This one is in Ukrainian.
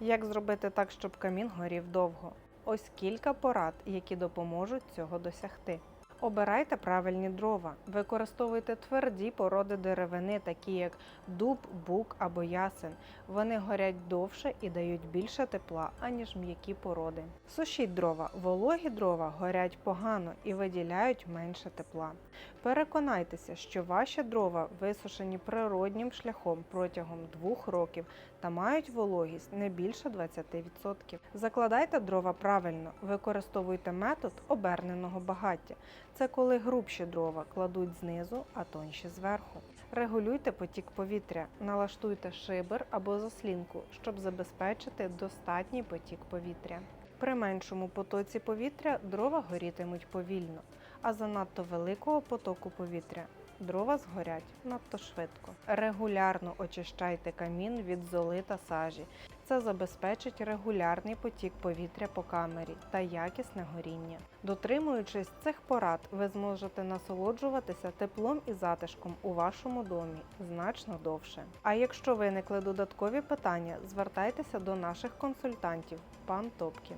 Як зробити так, щоб камін горів довго? Ось кілька порад, які допоможуть цього досягти. Обирайте правильні дрова, використовуйте тверді породи деревини, такі як дуб, бук або ясен. Вони горять довше і дають більше тепла, аніж м'які породи. Сушіть дрова. Вологі дрова горять погано і виділяють менше тепла. Переконайтеся, що ваші дрова висушені природнім шляхом протягом двох років та мають вологість не більше 20%. Закладайте дрова правильно, використовуйте метод оберненого багаття. Це коли грубші дрова кладуть знизу, а тонші зверху. Регулюйте потік повітря, налаштуйте шибер або заслінку, щоб забезпечити достатній потік повітря. При меншому потоці повітря дрова горітимуть повільно, а занадто великого потоку повітря дрова згорять надто швидко. Регулярно очищайте камін від золи та сажі. Це забезпечить регулярний потік повітря по камері та якісне горіння. Дотримуючись цих порад, ви зможете насолоджуватися теплом і затишком у вашому домі значно довше. А якщо виникли додаткові питання, звертайтеся до наших консультантів, пан Топкін.